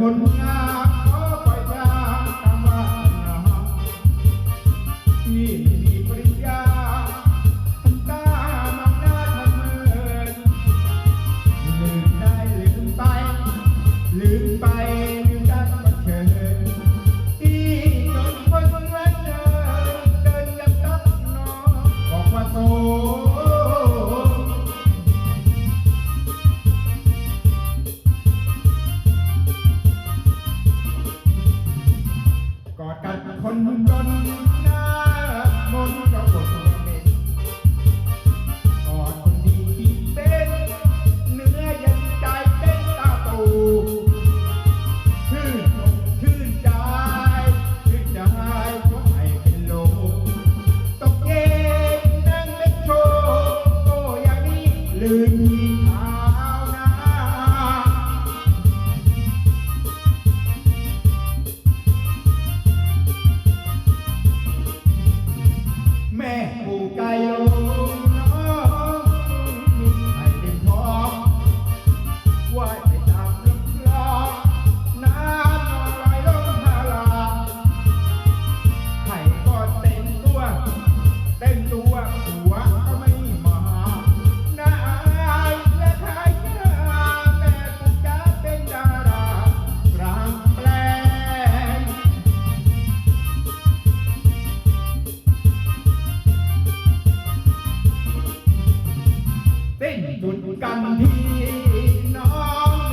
คนง คนจนหน้ามนต์ก็ปวดหัวเม็ดกอดคนดีเป็นเนื้อยังใจเป็นตาตูชื่นอกชื่นใจชื่นใจเพราะให้เป็นโลตกเย็นนั่งเล่นโชว์โตอย่างนี้ลืม กันที่น้อง